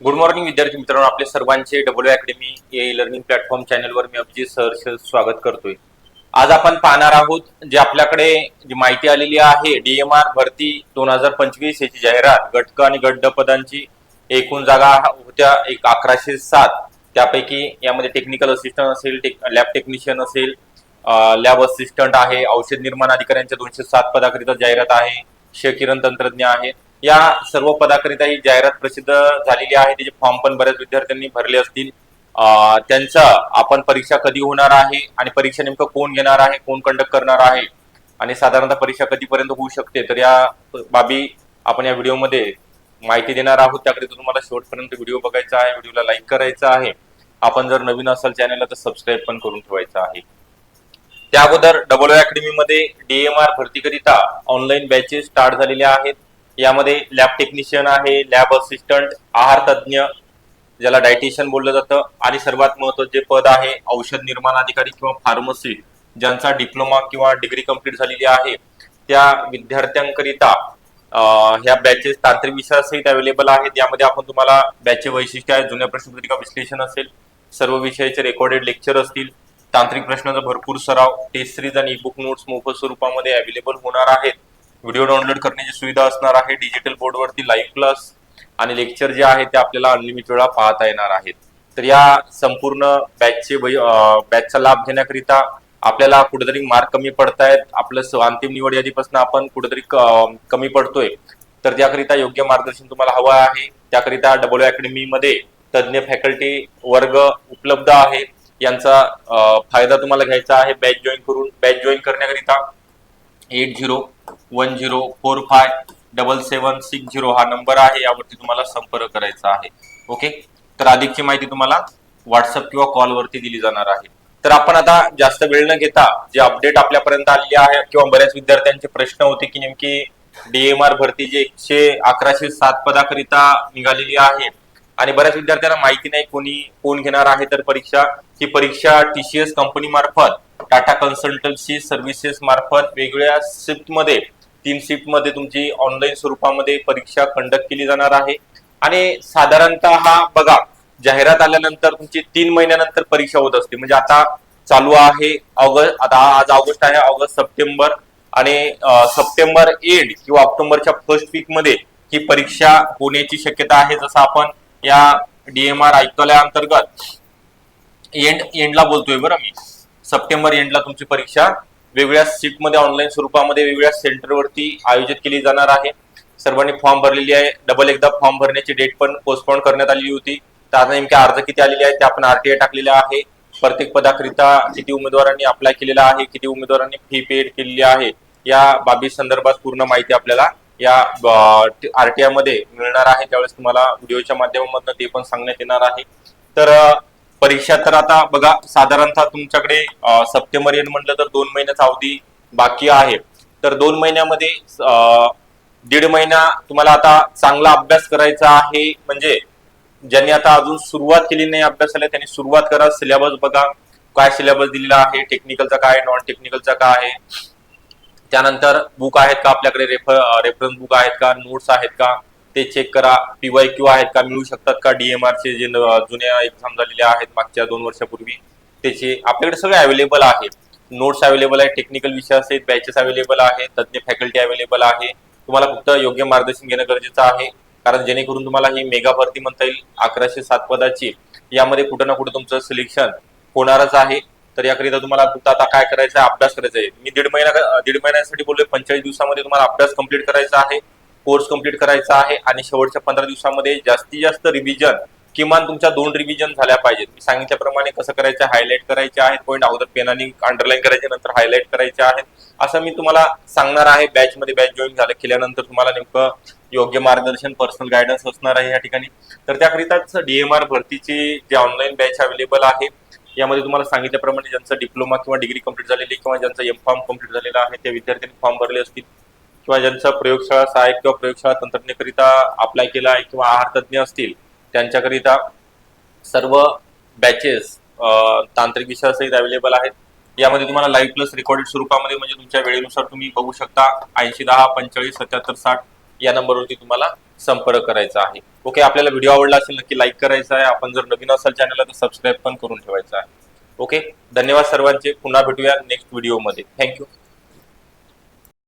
Good morning विद्यार्थी मित्रांनो. आपले सर्वांचे W academy a learning platform चॅनलवर मी अभिजित सहर्ष स्वागत करतोय. आज आपण पाहणार आहोत जे आपल्याकडे जी माहिती आलेली आहे डीएमआर भरती दोन हजार पंचवीस याची जाहिरात. गटक आणि गड्ड पदांची एकूण जागा होत्या एक अकराशे सात. त्यापैकी यामध्ये टेक्निकल असिस्टंट असेल लॅब टेक्निशियन असेल लॅब असिस्टंट आहे औषध निर्माण अधिकाऱ्यांच्या दोनशे सात पदाकरिता जाहिरात आहे क्षकिरण तंत्रज्ञ आहे. या सर्व पदाकरिता ही जाहिरात प्रसिद्ध झालेली आहे. त्याचे फॉर्म पण बऱ्याच विद्यार्थ्यांनी भरले असतील. त्यांचा आपण परीक्षा कधी होणार आहे आणि परीक्षा नेमकं कोण घेणार आहे कोण कंडक्ट करणार आहे आणि साधारणतः परीक्षा कधीपर्यंत होऊ शकते? तर या बाबी आपण या व्हिडिओमध्ये माहिती देणार आहोत. त्याकरिता तुम्हाला शेवटपर्यंत व्हिडिओ बघायचा आहे व्हिडिओला लाईक करायचा आहे. आपण जर नवीन असाल चॅनलला तर सबस्क्राईब पण करून ठेवायचं आहे. त्या अगोदर डबल अकॅडमीमध्ये डीएमआर भरतीकरिता ऑनलाईन बॅचेस स्टार्ट झालेल्या आहेत. यामध्ये लॅब टेक्निशियन आहे लॅब असिस्टंट आहार तज्ज्ञ ज्याला डायटिशियन बोललं जातं. आणि सर्वात महत्त्वाचे पद आहे औषध निर्माण अधिकारी किंवा फार्मसी ज्यांचा डिप्लोमा किंवा डिग्री कंप्लीट झालेली आहे. त्या विद्यार्थ्यांकरिता ह्या बॅचेस तांत्रिक विषयासहित अवेलेबल आहेत. यामध्ये आपण तुम्हाला बॅचचे वैशिष्ट्य आहे जुन्या प्रश्नपत्रिका विश्लेषण असेल सर्व विषयाचे रेकॉर्डेड लेक्चर असतील तांत्रिक प्रश्नाचा भरपूर सराव टेस्ट सिरीज आणि बुक नोट्स मोफत स्वरूपामध्ये अवेलेबल होणार आहेत. व्हिडिओ डाउनलोड करण्याची सुविधा असणार आहे. डिजिटल बोर्डवरती लाईव्ह क्लास आणि लेक्चर जे आहे ते आपल्याला अनलिमिटेड वेळा पाहता येणार आहेत. तर या संपूर्ण बॅचचे बॅचचा लाभ घेण्याकरिता आपल्याला कुठेतरी मार्क कमी पडतायत. आपलं अंतिम निवड यादीपासून आपण कुठेतरी कमी पडतोय. तर त्याकरिता योग्य मार्गदर्शन तुम्हाला हवं आहे. त्याकरिता डब्ल्यू अकॅडमीमध्ये तज्ज्ञ फॅकल्टी वर्ग उपलब्ध आहे. यांचा फायदा तुम्हाला घ्यायचा आहे. बॅच जॉईन करून बॅच जॉईन करण्याकरिता eight zero one zero four five double seven six zero हा नंबर आहे. यावरती तुम्हाला संपर्क करायचा आहे. ओके? तर अधिकची माहिती तुम्हाला व्हॉट्सअप किंवा कॉलवरती दिली जाणार आहे. तर आपण आता जास्त वेळ न घेता जे अपडेट आपल्यापर्यंत आलेली आहे किंवा बऱ्याच विद्यार्थ्यांचे प्रश्न होते की नेमकी डीएमआर भरती जे एकशे अकराशे सात पदाकरिता निघालेली आहे आणि बऱ्याच विद्यार्थ्यांना माहिती नाही कोणी कोण घेणार आहे तर परीक्षा. ही परीक्षा टीसीएस कंपनी मार्फत टाटा कन्सल्टन्सी सर्व्हिसेस मार्फत वेगवेगळ्या शिफ्टमध्ये तीन शिफ्टमध्ये तुमची ऑनलाईन स्वरूपामध्ये परीक्षा कंडक्ट केली जाणार आहे. आणि साधारणतः हा बघा जाहिरात आल्यानंतर तुमची तीन महिन्यानंतर परीक्षा होत असते. म्हणजे आता चालू आहे ऑगस्ट आता आज ऑगस्ट आहे ऑगस्ट सप्टेंबर. आणि सप्टेंबर एंड किंवा ऑक्टोबरच्या फर्स्ट वीकमध्ये ही परीक्षा होण्याची शक्यता आहे. जसं आपण या डीएमआर आयुक्तालयाअंतर्गत एंड एंडला बोलतोय बरं मी. सप्टेंबर एंडला तुमची परीक्षा. वेगवेगळ्या सीटमध्ये ऑनलाईन स्वरूपामध्ये वेगवेगळ्या सेंटरवरती आयोजित केली जाणार आहे. सर्वांनी फॉर्म भरलेली आहे. डबल एकदा फॉर्म भरण्याची डेट पण पोस्टपोन करण्यात आलेली होती. तर आता नेमके अर्ज किती आलेले आहेत ते आपण आरटीआय टाकलेले आहे. प्रत्येक पदाकरिता किती उमेदवारांनी अप्लाय केलेला आहे किती उमेदवारांनी फी पेड केलेली आहे या बाबी संदर्भात पूर्ण माहिती आपल्याला या आरटीआयमध्ये मिळणार आहे. त्यावेळेस तुम्हाला व्हिडिओच्या माध्यमातून ते पण सांगण्यात येणार आहे. तर परीक्षा तर आता बघा साधारणतः तुमच्याकडे सप्टेंबर एंड म्हटलं तर दोन महिन्याचा अवधी बाकी आहे. तर दोन महिन्यामध्ये दीड महिना तुम्हाला आता चांगला अभ्यास करायचा आहे. म्हणजे ज्यांनी आता अजून सुरुवात केली नाही अभ्यासाला त्यांनी सुरुवात करा. सिलेबस बघा. काय सिलेबस दिलेला आहे? टेक्निकलचा काय नॉन टेक्निकलचा काय आहे? त्यानंतर बुक आहेत का आपल्याकडे? रेफर रेफरन्स बुक आहेत का? नोट्स आहेत का? ते चेक करा. पीवाय क्यू आहेत का? मिळू शकतात का? डीएमआरचे जे जुन्या एक्झाम झालेल्या आहेत मागच्या दोन वर्षापूर्वी त्याचे आपल्याकडे सगळे अवेलेबल आहे नोट्स अवेलेबल आहे टेक्निकल विषय असेल बॅचेस अवेलेबल आहे तज्ज्ञ फॅकल्टी अवेलेबल आहे. तुम्हाला फक्त योग्य मार्गदर्शन घेणं गरजेचं आहे. कारण जेणेकरून तुम्हाला ही मेगा भरती म्हणता येईल अकराशे सात पदाची. यामध्ये कुठं ना कुठं तुमचं सिलेक्शन होणारच आहे. तर याकरिता तुम्हाला फक्त आता काय करायचं आहे अभ्यास करायचा आहे मी दीड महिना दीड महिन्यासाठी बोललो पंचेचाळीस दिवसामध्ये तुम्हाला अभ्यास कंप्लीट करायचा आहे कोर्स कंप्लीट करायचा आहे आणि शेवटच्या पंधरा दिवसामध्ये जास्तीत जास्त रिव्हिजन किमान तुमच्या दोन रिव्हिजन झाल्या पाहिजेत. मी सांगितल्याप्रमाणे कसं करायचं हायलाईट करायचे आहेत पॉईंट अगोदर पेनाने अंडरलाईन करायचे नंतर हायलाईट करायचे आहेत. असं मी तुम्हाला सांगणार आहे बॅच मध्ये बॅच जॉईन झालं केल्यानंतर तुम्हाला नेमकं योग्य मार्गदर्शन पर्सनल गायडन्स असणार आहे या ठिकाणी. तर त्याकरिताच डीएमआर भरतीची जे ऑनलाईन बॅच अवेलेबल आहे यामध्ये तुम्हाला सांगितल्याप्रमाणे ज्यांचा डिप्लोमा किंवा डिग्री कंप्लीट झालेली किंवा ज्यांचा एम फॉर्म कंप्लीट झालेला आहे त्या विद्यार्थ्यांनी फॉर्म भरले असतील. किंवा ज्यांचा प्रयोगशाळा सहाय्यक किंवा प्रयोगशाळा तंत्रज्ञकरिता अप्लाय केला आहे किंवा आहार तज्ज्ञ असतील त्यांच्याकरिता सर्व बॅचेस तांत्रिक विषयासहित अवेलेबल आहेत. यामध्ये तुम्हाला लाईव्ह प्लस रेकॉर्डेड स्वरूपामध्ये म्हणजे तुमच्या वेळेनुसार तुम्ही बघू शकता ऐंशी दहा पंचेचाळीस सत्याहत्तर साठ या नंबरवरती तुम्हाला संपर्क करायचा आहे. ओके आपल्याला व्हिडिओ आवडला असेल नक्की लाईक करायचा आहे. आपण जर नवीन असाल चॅनलला तर सबस्क्राईब पण करून ठेवायचा आहे. ओके धन्यवाद सर्वांचे. पुन्हा भेटूया नेक्स्ट व्हिडिओमध्ये थँक्यू